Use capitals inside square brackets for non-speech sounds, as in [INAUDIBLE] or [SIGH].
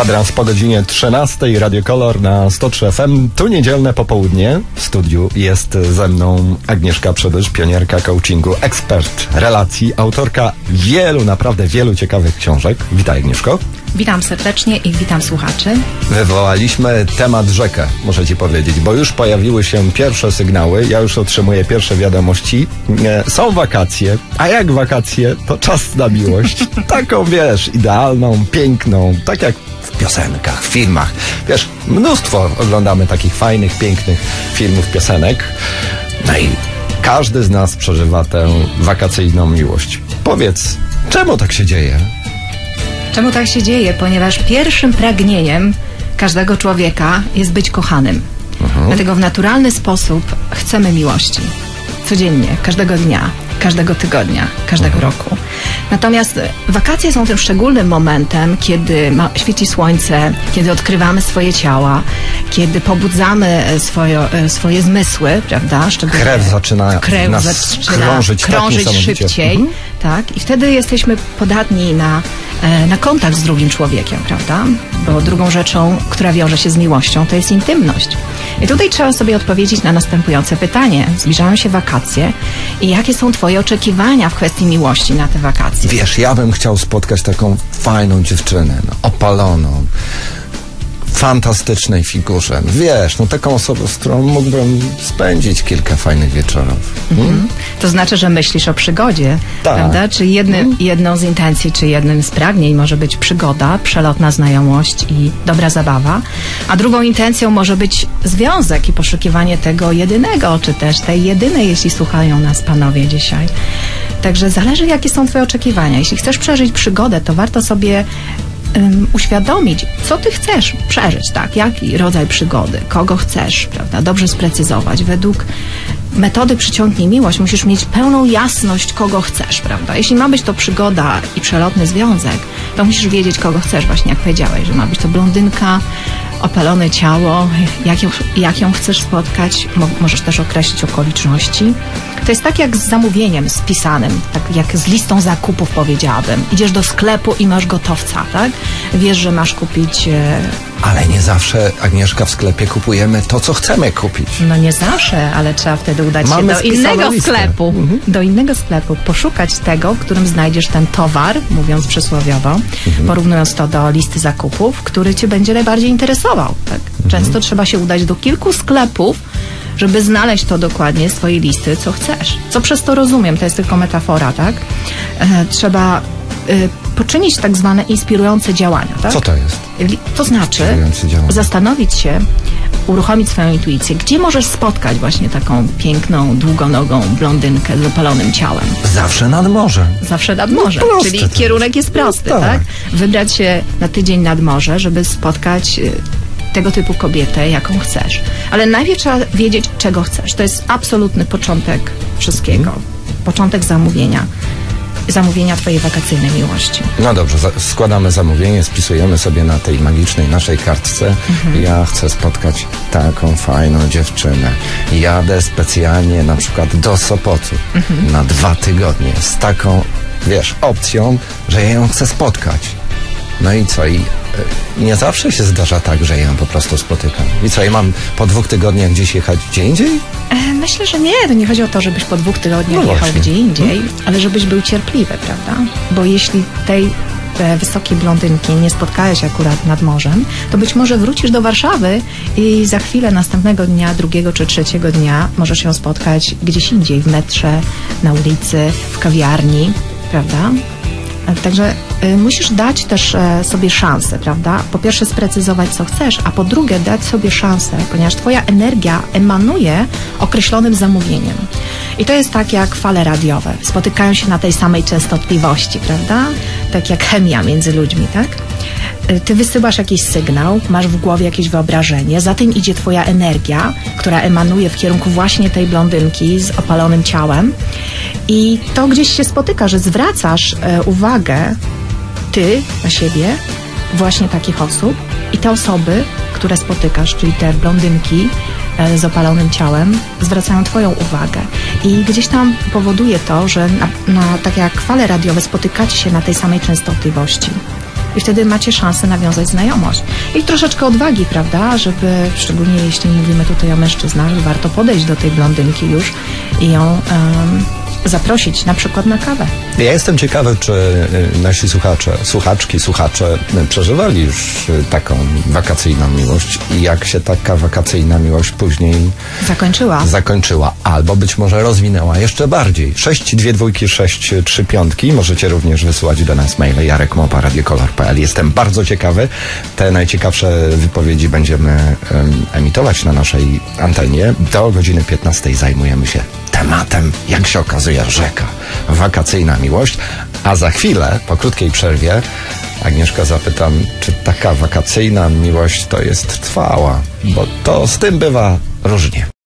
Kwadrans po godzinie 13 Radio Kolor na 103 FM. Tu niedzielne popołudnie. W studiu jest ze mną Agnieszka Przybysz, pionierka coachingu, ekspert relacji, autorka wielu, naprawdę wielu ciekawych książek. Witaj Agnieszko. Witam serdecznie i witam słuchaczy. Wywołaliśmy temat rzekę, muszę ci powiedzieć, bo już pojawiły się pierwsze sygnały, ja już otrzymuję pierwsze wiadomości. E, Są wakacje, a jak wakacje, to czas na miłość. [LAUGHS] Taką, wiesz, idealną, piękną, tak jak w piosenkach, w filmach. Wiesz, mnóstwo oglądamy takich fajnych, pięknych filmów, piosenek. No i każdy z nas przeżywa tę wakacyjną miłość. Powiedz, czemu tak się dzieje? Czemu tak się dzieje? Ponieważ pierwszym pragnieniem każdego człowieka jest być kochanym. Dlatego w naturalny sposób chcemy miłości. Codziennie, każdego dnia, każdego tygodnia, każdego roku. Natomiast wakacje są tym szczególnym momentem, kiedy ma, świeci słońce, kiedy odkrywamy swoje ciała, kiedy pobudzamy e, swoje, e, swoje zmysły, prawda? Szczególnie Krew zaczyna krew nas zaczyna krążyć tak krążyć niesamowicie. szybciej. Mhm. Tak, i wtedy jesteśmy podatni na, na kontakt z drugim człowiekiem, prawda? Bo drugą rzeczą, która wiąże się z miłością, to jest intymność. I tutaj trzeba sobie odpowiedzieć na następujące pytanie. Zbliżają się wakacje i jakie są Twoje oczekiwania w kwestii miłości na te wakacje? Wiesz, ja bym chciał spotkać taką fajną dziewczynę, no, opaloną, fantastycznej figurze. Wiesz, no taką osobę, z którą mógłbym spędzić kilka fajnych wieczorów. Hmm? To znaczy, że myślisz o przygodzie, Tak. prawda? Czy jedny, jedną z intencji, czy jednym z pragnień może być przygoda, przelotna znajomość i dobra zabawa, a drugą intencją może być związek i poszukiwanie tego jedynego, czy też tej jedynej, jeśli słuchają nas panowie dzisiaj. Także zależy, jakie są Twoje oczekiwania. Jeśli chcesz przeżyć przygodę, to warto sobie ym, uświadomić, co ty chcesz przeżyć, tak? Jaki rodzaj przygody, kogo chcesz, prawda? Dobrze sprecyzować. Według metody przyciągnij miłość musisz mieć pełną jasność, kogo chcesz, prawda? Jeśli ma być to przygoda i przelotny związek, to musisz wiedzieć, kogo chcesz, właśnie jak powiedziałeś, że ma być to blondynka, opalone ciało, jak ją, jak ją chcesz spotkać, Mo, możesz też określić okoliczności. To jest tak jak z zamówieniem spisanym, tak jak z listą zakupów powiedziałabym. Idziesz do sklepu i masz gotowca, tak? Wiesz, że masz kupić, e, Ale nie zawsze, Agnieszka, w sklepie kupujemy to, co chcemy kupić. no nie zawsze, ale trzeba wtedy udać Mamy się do innego listę. sklepu, do innego sklepu, poszukać tego, w którym znajdziesz ten towar, mówiąc przysłowiowo, porównując to do listy zakupów, który cię będzie najbardziej interesował, tak? Często trzeba się udać do kilku sklepów, żeby znaleźć to dokładnie z twojej listy, co chcesz. Co przez to rozumiem, to jest tylko metafora, tak? E, trzeba e, poczynić tak zwane inspirujące działania, tak? Co to jest? To znaczy zastanowić się, uruchomić swoją intuicję, gdzie możesz spotkać właśnie taką piękną, długonogą blondynkę z opalonym ciałem. Zawsze nad morzem. Zawsze nad morze, proste czyli kierunek jest prosty, No tak. tak. Wybrać się na tydzień nad morze, żeby spotkać y, tego typu kobietę, jaką chcesz. Ale najpierw trzeba wiedzieć, czego chcesz. To jest absolutny początek wszystkiego. Mhm. Początek zamówienia. Zamówienia twojej wakacyjnej miłości. No dobrze, składamy zamówienie, spisujemy sobie na tej magicznej naszej kartce. Ja chcę spotkać taką fajną dziewczynę. Jadę specjalnie na przykład do Sopotu na dwa tygodnie z taką, wiesz, opcją, że ja ją chcę spotkać. No i co? I nie zawsze się zdarza tak, że ja ją po prostu spotykam. I co? I mam po dwóch tygodniach gdzieś jechać gdzie indziej? E, Myślę, że nie. To nie chodzi o to, żebyś po dwóch tygodniach No jechał gdzie indziej, ale żebyś był cierpliwy, prawda? Bo jeśli tej e, wysokiej blondynki nie spotkałeś akurat nad morzem, to być może wrócisz do Warszawy i za chwilę następnego dnia, drugiego czy trzeciego dnia możesz ją spotkać gdzieś indziej, w metrze, na ulicy, w kawiarni, prawda? E, Także y, musisz dać też e, sobie szansę, prawda? Po pierwsze sprecyzować, co chcesz, a po drugie dać sobie szansę, ponieważ twoja energia emanuje określonym zamówieniem. I to jest tak jak fale radiowe. Spotykają się na tej samej częstotliwości, prawda? Tak jak chemia między ludźmi, tak? Ty wysyłasz jakiś sygnał, masz w głowie jakieś wyobrażenie, za tym idzie twoja energia, która emanuje w kierunku właśnie tej blondynki z opalonym ciałem i to gdzieś się spotyka, że zwracasz e, uwagę ty na siebie, właśnie takich osób i te osoby, które spotykasz, czyli te blondynki e, z opalonym ciałem, zwracają twoją uwagę i gdzieś tam powoduje to, że na, na, tak jak fale radiowe spotykacie się na tej samej częstotliwości. i wtedy macie szansę nawiązać znajomość. I troszeczkę odwagi, prawda, żeby, szczególnie jeśli mówimy tutaj o mężczyznach, warto podejść do tej blondynki już i ją em, zaprosić na przykład na kawę. Ja jestem ciekawy, czy y, nasi słuchacze, słuchaczki, słuchacze y, przeżywali już y, taką wakacyjną miłość i jak się taka wakacyjna miłość później Zakończyła. zakończyła, albo być może rozwinęła jeszcze bardziej. 6, 2 dwójki, 6, 3 piątki. Możecie również wysyłać do nas maile jarekmopa.radiokolor.pl. Jestem bardzo ciekawy. Te najciekawsze wypowiedzi będziemy em, emitować na naszej antenie. Do godziny 15 zajmujemy się tematem, jak się okazuje, rzeka. Wakacyjna miłość. A za chwilę, po krótkiej przerwie, Agnieszka zapytam, czy taka wakacyjna miłość to jest trwała, bo to z tym bywa różnie.